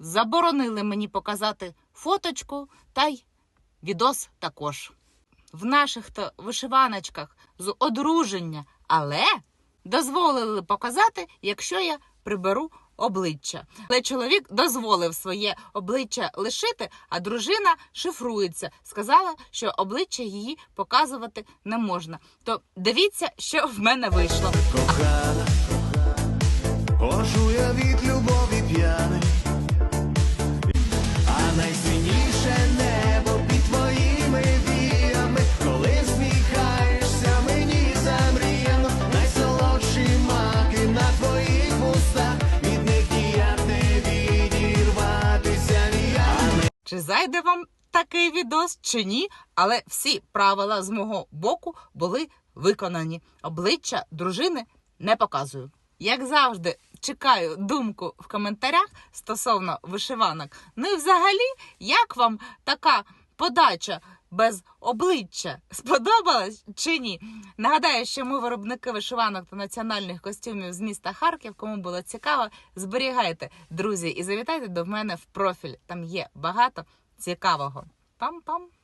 заборонили мені показати фоточку та й відос також. В наших то вишиваночках з одруження, але дозволили показати, якщо я приберу обличчя. Але чоловік дозволив своє обличчя лишити, а дружина шифрується. Сказала, що обличчя її показувати не можна. То дивіться, що в мене вийшло. кохана, я від любові п'яний, Чи зайде вам такий відос чи ні? Але всі правила з мого боку були виконані. Обличчя дружини не показую. Як завжди, чекаю думку в коментарях стосовно вишиванок. Ну і взагалі, як вам така подача без обличчя сподобалась чи ні? Нагадаю, що ми виробники вишиванок та національних костюмів з міста Харків. Кому було цікаво, зберігайте, друзі, і завітайте до мене в профіль. Там є багато цікавого. Пам-пам!